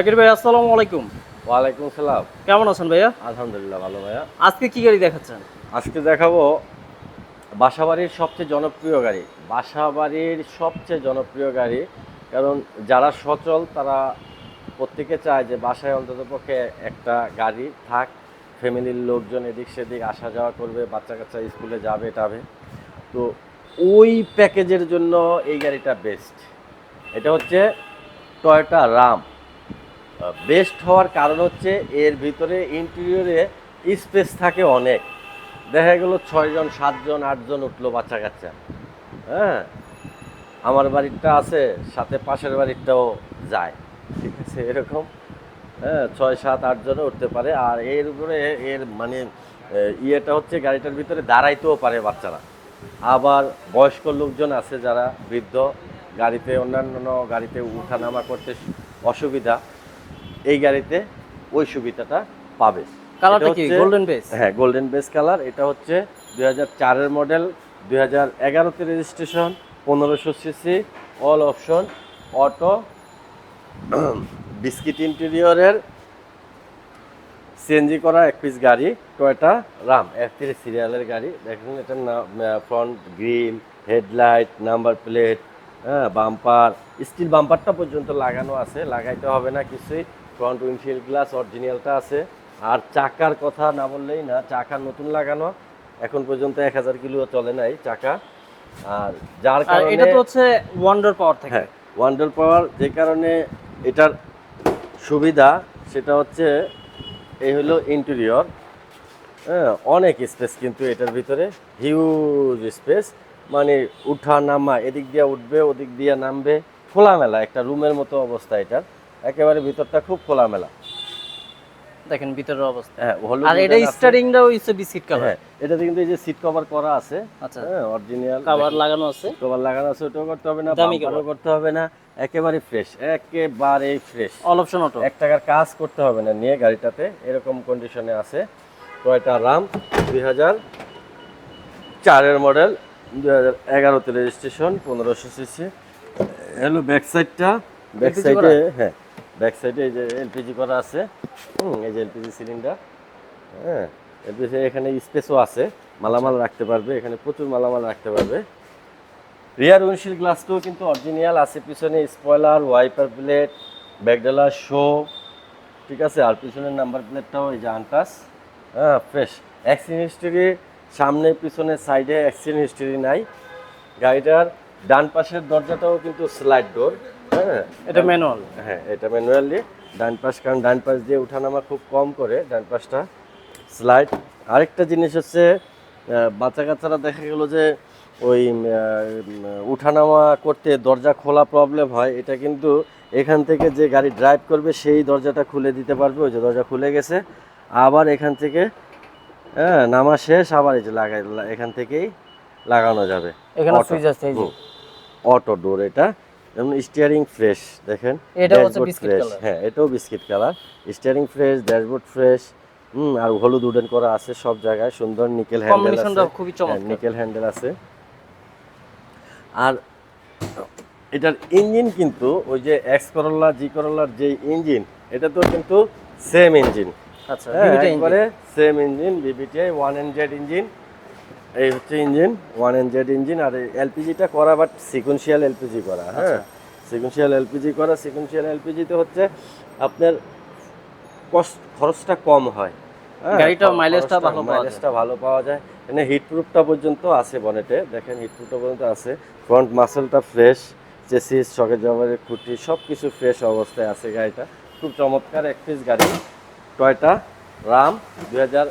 জাকির ভাই আসসালামু আলাইকুম। ওয়ালাইকুম সালাম। কেমন আছেন ভাইয়া? আলহামদুলিল্লাহ ভালো ভাইয়া। আজকে কি গাড়ি দেখাচ্ছেন? আজকে দেখাবো বাসাবাড়ির সবচেয়ে জনপ্রিয় গাড়ি। বাসাবাড়ির সবচেয়ে জনপ্রিয় গাড়ি কারণ যারা সচল তারা প্রত্যেকে চায় যে বাসায় অন্ততপক্ষে একটা গাড়ি থাক। ফ্যামিলির লোকজন এদিক সেদিক আসা যাওয়া করবে বাচ্চা কাচ্চা স্কুলে যাবে টাবে। তো ওই প্যাকেজের জন্য এই গাড়িটা বেস্ট এটা হচ্ছে টয়োটা রাম বেস্ট হওয়ার কারণ হচ্ছে এর ভিতরে ইন্টেরিয়রে স্পেস থাকে অনেক। দেখা গেল ছয়জন, সাতজন, আটজন উঠল বাচ্চা কাচ্চা। হ্যাঁ? আমার বাড়িটা আছে, সাথে পাশের বাড়িটাও যায়। ঠিক আছে? এরকম। হ্যাঁ ছয়, সাত, আটজনও উঠতে পারে। আর এর উপরে এর মানে ইয়েটা হচ্ছে গাড়িটার ভিতরে দাঁড়াইতেও পারে বাচ্চারা। আবার বয়স্ক লোকজন আছে যারা বৃদ্ধ। গাড়িতে অন্যান্য গাড়িতে উঠানামা করতে অসুবিধা। এই গাড়িতে ওই সুবিধাটা পাবে। কালারটা কি? গোল্ডেন বেস হ্যাঁ গোল্ডেন বেস কালার এটা হচ্ছে দুই হাজার চারের মডেল দুই হাজার এগারোতে রেজিস্ট্রেশন পনেরোশো CC all option auto biscuit ইন্টেরিয়রের CNG করা এক পিস গাড়ি টয়টা রাম এফ থ্রি সিরিয়ালের গাড়ি। দেখুন এটার front grille headlight number plate হ্যাঁ বাম্পার স্টিল বাম্পারটা পর্যন্ত লাগানো আছে লাগাইতে হবে না কিছুই। ফ্রন্ট উইন্ডশিল্ড গ্লাস অরিজিনালটা আছে। আর চাকার কথা না বললেই না চাকা নতুন লাগানো। এখন পর্যন্ত এক হাজার কিলো চলে নাই চাকা। আর যার কারণে এটা তো হচ্ছে ওয়ান্ডার পাওয়ার থেকে। হ্যাঁ ওয়ান্ডার পাওয়ার যে কারণে এটার সুবিধা সেটা হচ্ছে এই হলো ইন্টেরিয়র হ্যাঁ অনেক স্পেস কিন্তু এটার ভিতরে হিউজ স্পেস মানে উঠা নামা এদিক দিয়ে উঠবে ওদিক দিয়ে নামবে। খোলামেলা একটা রুমের মতো অবস্থা এটার। একেবারে ভিতরটা খুব খোলামেলা। দেখেন ভিতরের অবস্থা। হ্যাঁ আর এটা স্টারিংটাও হচ্ছে বিস্কিট কালার হ্যাঁ এটা কিন্তু এই যে সিট কভার করা আছে আচ্ছা। হ্যাঁ অরিজিনাল কভার লাগানো আছে। কভার লাগানো আছে ওটাও করতে হবে না দামি বাম্পারও করতে হবে না একেবারে ফ্রেশ একেবারে ফ্রেশ অল অপশন অটো এক টাকার কাজ করতে হবে না নিয়ে গাড়িটাতে এরকম কন্ডিশনে আছে। টয়টা রাম দুই হাজার। চারের মডেল দুই হাজার এগারোতে রেজিস্ট্রেশন পনেরোশো সিসি হ্যালো ব্যাক সাইডটা ব্যাক সাইডে হ্যাঁ। ব্যাক সাইডে এই যে এলপিজি করা আছে। হুম, এই যে এলপিজি সিলিন্ডার হ্যাঁ এলপিজি এখানে স্পেসও আছে। মালামাল রাখতে পারবে, এখানে প্রচুর মালামাল রাখতে পারবে। রিয়ার উইন্ডশিল্ড গ্লাসটাও কিন্তু অরিজিনাল আছে, পিছনে স্পয়লার ওয়াইপার প্লেট ব্যাকডালা শো ঠিক আছে? আর পিছনের নাম্বার প্লেটটাও এই যে আনটাস হ্যাঁ ফ্রেশ অ্যাক্সিডেন্ট হিস্ট্রি সামনে, পিছনে সাইডে অ্যাক্সিডেন্ট হিস্ট্রি নাই। গাড়িটার ডান পাশের দরজাটাও কিন্তু স্লাইড ডোর হ্যাঁ এটা ম্যানুয়াল হ্যাঁ এটা ম্যানুয়ালি ডান পাশ কারণ ডান পাশ দিয়ে উঠানামা খুব কম করে ডান পাশটা স্লাইড আরেকটা জিনিস হচ্ছে বাচ্চা কাচ্চারা দেখা গেল যে ওই উঠানামা করতে দরজা খোলা প্রবলেম হয়। এটা কিন্তু এখান থেকে যে গাড়ি ড্রাইভ করবে সেই দরজাটা খুলে দিতে পারবে। ওই যে দরজা খুলে গেছে। আবার এখান থেকে হ্যাঁ নামা শেষ। আবার এই যে লাগাই এখান থেকেই লাগানো যাবে। এখানে সুইচ আছে। অটো ডোর এটা। যেমন স্টিয়ারিং ফ্রেশ দেখেন? ড্যাশবোর্ড ফ্রেশ হ্যাঁ এটাও biscuit colour steering fresh dashboard fresh হুম আর হলুদ উডেন করা আছে সব জায়গায় সুন্দর নিকেল হ্যান্ডেল আছে। খুবই চমৎকার। নিকেল হ্যান্ডেল আছে। আর এটার ইঞ্জিন কিন্তু ওই যে এক্স করোলা জি করোলার যে ইঞ্জিন এটা তো কিন্তু সেম ইঞ্জিন আচ্ছা same engine VVTI one N Z engine এই হচ্ছে engine one N Z engine আর এলপিজিটা করা বাট সিকুয়েন্সিয়াল এলপিজি করা হ্যাঁ? সিকুয়েন্সিয়াল এলপিজি করা সিকুয়েন্সিয়াল এলপিজিতে হচ্ছে আপনার কস্ট খরচটা কম হয় হ্যাঁ, গাড়িটার মাইলেজটা ভালো পাওয়া যায়। মাইলেজটা ভালো পাওয়া যায়। এখানে হিট প্রুফটা পর্যন্ত আছে বনেটে দেখেন হিট প্রুফটা পর্যন্ত আছে। ফ্রন্ট মাসেলটা ফ্রেশ চেসিস শকের জবারের খুঁটি সব কিছু ফ্রেশ অবস্থায় আছে গাড়িটা। খুব চমৎকার এক পিস গাড়ি টয়টা রাম দু হাজার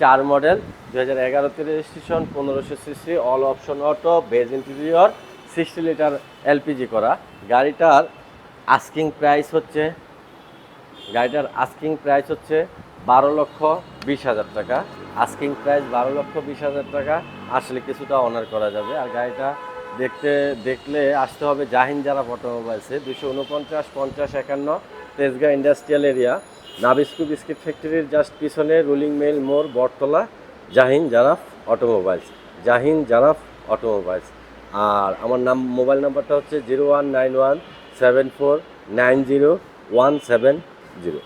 চার মডেল দু হাজার এগারো এগারোতে রেজিস্ট্রেশন পনেরোশো CC all option auto base interior sixty litre LPG করা। গাড়িটার আস্কিং প্রাইস হচ্ছে, গাড়িটার আস্কিং প্রাইস হচ্ছে বারো লক্ষ বিশ হাজার টাকা। আস্কিং প্রাইস বারো লক্ষ বিশ হাজার টাকা, আসলে কিছুটা অনার করা যাবে। আর গাড়িটা দেখতে, দেখলে আসতে হবে জাহিন যারা অটোমোবাইলসে দুশো উনপঞ্চাশ, পঞ্চাশ, একান্ন Tejgaon industrial area Nabisco biscuit ফ্যাক্টরির জাস্ট পিছনে রুলিং মেল মোর বটতলা, জাহিন জারাফ অটোমোবাইলস, জাহিন জারাফ অটোমোবাইলস। আর আমার নাম, মোবাইল নাম্বারটা হচ্ছে zero one nine one seven four nine zero one seven zero.